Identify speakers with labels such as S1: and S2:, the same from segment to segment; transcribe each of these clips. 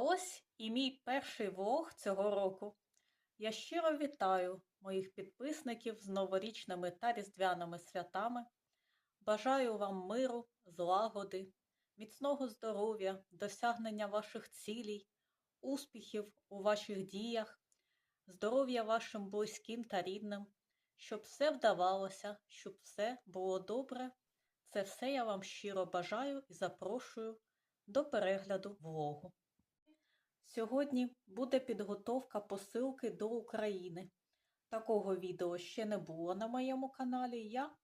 S1: Ось і мій перший влог цього року. Я щиро вітаю моїх підписників з новорічними та різдвяними святами. Бажаю вам миру, злагоди, міцного здоров'я, досягнення ваших цілей, успіхів у ваших діях, здоров'я вашим близьким та рідним, щоб все вдавалося, щоб все було добре. Це все я вам щиро бажаю і запрошую до перегляду влогу. Сьогодні буде підготовка посилки до України. Такого відео ще не було на моєму каналі. Я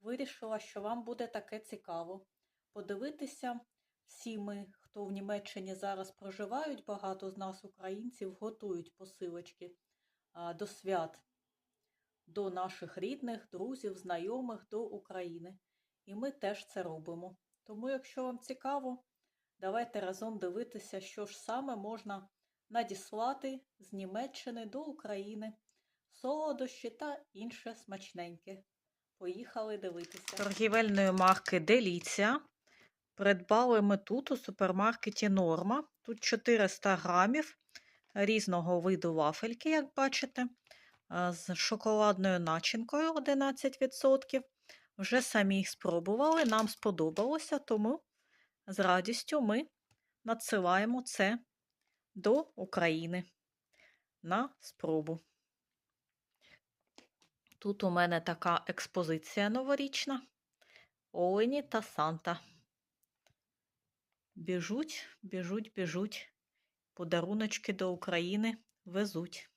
S1: вирішила, що вам буде таке цікаво. Подивитися всі ми, хто в Німеччині зараз проживають, багато з нас, українців, готують посилочки до свят, до наших рідних, друзів, знайомих до України. І ми теж це робимо. Тому, якщо вам цікаво, Давайте разом дивитися, що ж саме можна надіслати з Німеччини до України, солодощі та інше смачненьке. Поїхали дивитися. Торгівельної марки Деліція. Придбали ми тут у супермаркеті Норма. Тут 400 грамів різного виду вафельки, як бачите, з шоколадною начинкою 11%. Вже самі їх спробували, нам сподобалося, тому з радістю ми надсилаємо це до України на спробу. Тут у мене така експозиція новорічна. Олені та Санта. Біжуть, біжуть, біжуть. Подаруночки до України везуть.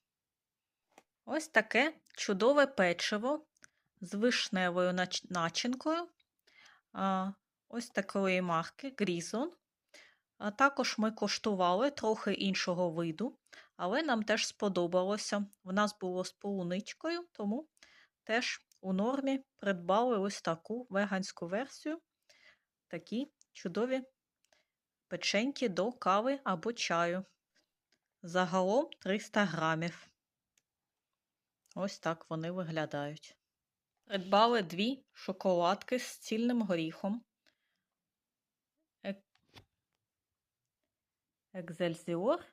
S1: Ось таке чудове печиво з вишневою начинкою ось такої марки Грізон. Також ми коштували трохи іншого виду, але нам теж сподобалося. В нас було з полуничкою, тому теж у нормі придбали ось таку веганську версію, такі чудові печеньки до кави або чаю. Загалом 300 грамів. Ось так вони виглядають. Придбали дві шоколадки з цільним горіхом. Екзельсіор,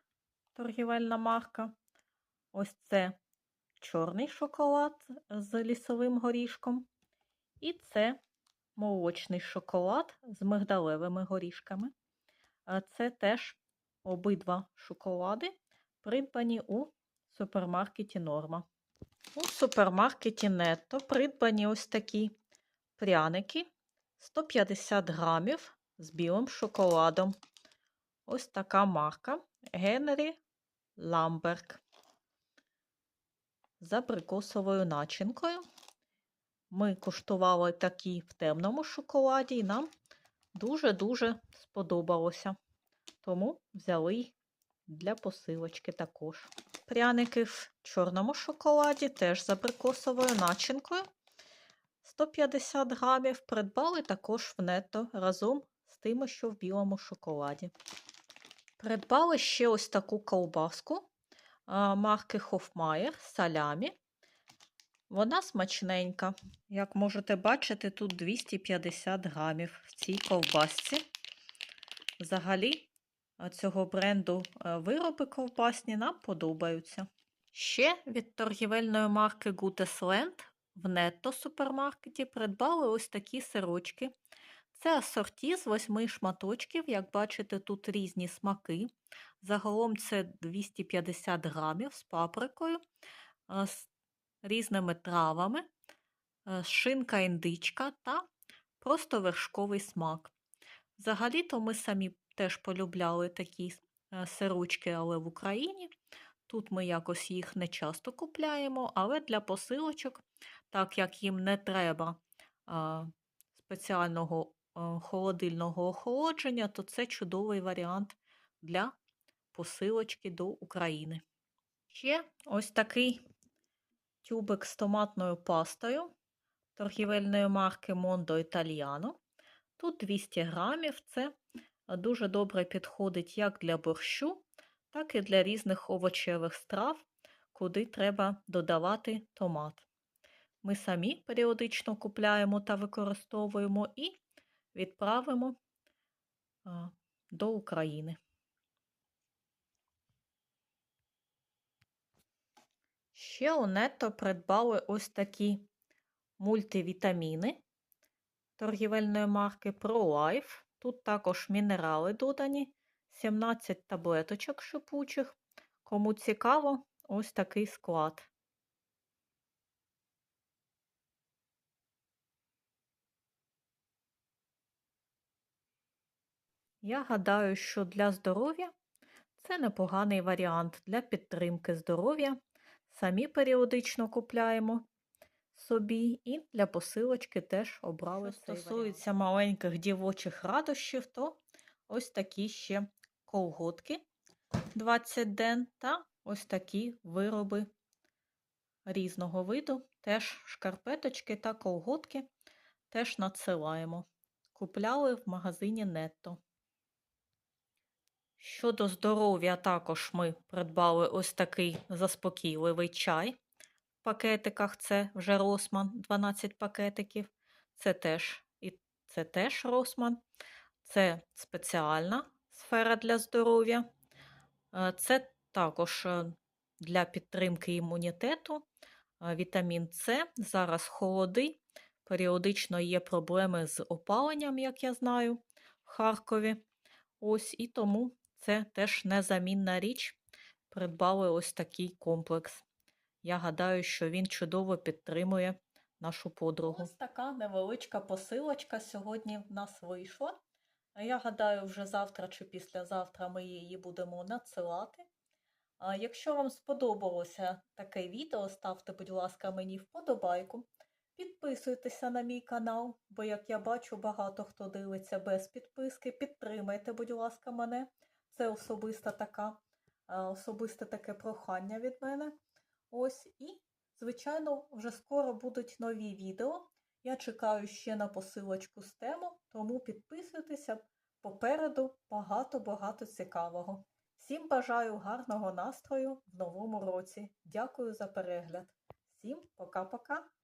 S1: торгівельна марка. Ось це чорний шоколад з лісовим горішком. І це молочний шоколад з мигдалевими горішками. Це теж обидва шоколади, придбані у супермаркеті Норма. У супермаркеті Нетто придбані ось такі пряники 150 грамів з білим шоколадом. Ось така марка Генрі Ламберг з абрикосовою начинкою. Ми куштували такі в темному шоколаді, і нам дуже-дуже сподобалося. Тому взяли для посилочки також. Пряники в чорному шоколаді, теж з абрикосовою начинкою. 150 грамів придбали також в нетто разом з тими, що в білому шоколаді. Придбали ще ось таку ковбаску марки Хофмаєр салямі. Вона смачненька. Як можете бачити, тут 250 грамів в цій ковбасці. Взагалі, цього бренду вироби ковбасні нам подобаються. Ще від торгівельної марки Gutes в нетто супермаркеті придбали ось такі сирочки це асорті з восьми шматочків, як бачите, тут різні смаки. Загалом це 250 грамів з паприкою, з різними травами, шинка індичка та просто вершковий смак. Взагалі-то ми самі теж полюбляли такі сирочки, але в Україні. Тут ми якось їх не часто купляємо, але для посилочок, так як їм не треба спеціального Е, холодильного охолодження, то це чудовий варіант для посилочки до України. Ще ось такий тюбик з томатною пастою торгівельної марки Mondo Italiano. Тут 200 грамів. Це дуже добре підходить як для борщу, так і для різних овочевих страв, куди треба додавати томат. Ми самі періодично купляємо та використовуємо і відправимо до України. Ще у нетто придбали ось такі мультивітаміни торгівельної марки ProLife. Тут також мінерали додані, 17 таблеточок шипучих. Кому цікаво, ось такий склад. Я гадаю, що для здоров'я це непоганий варіант для підтримки здоров'я. Самі періодично купляємо собі і для посилочки теж обрали
S2: Що стосується
S1: варіант. маленьких дівочих радощів, то ось такі ще колготки 20 ден та ось такі вироби різного виду. Теж шкарпеточки та колготки теж надсилаємо. Купляли в магазині Нетто. Щодо здоров'я, також ми придбали ось такий заспокійливий чай. В пакетиках це вже Росман, 12 пакетиків. Це теж, і це теж Росман. Це спеціальна сфера для здоров'я. Е, Це також е, для підтримки імунітету. Е, Вітамін С. Зараз холоди. Періодично є проблеми з опаленням, як я знаю, в Харкові. Ось і тому це теж незамінна річ. Придбали ось такий комплекс. Я гадаю, що він чудово підтримує нашу подругу. Ось така невеличка посилочка сьогодні в нас вийшла. Я гадаю, вже завтра чи післязавтра ми її будемо надсилати. Якщо вам сподобалося таке відео, ставте, будь ласка, мені вподобайку. Підписуйтеся на мій канал, бо, як я бачу, багато хто дивиться без підписки. Підтримайте, будь ласка, мене. Це особиста така, е, особисте таке прохання від мене. Ось і, звичайно, вже скоро будуть нові відео. Я чекаю ще на посилочку з тему, тому підписуйтеся. Попереду багато-багато цікавого. Всім бажаю гарного настрою в новому році. Дякую за перегляд. Всім пока-пока!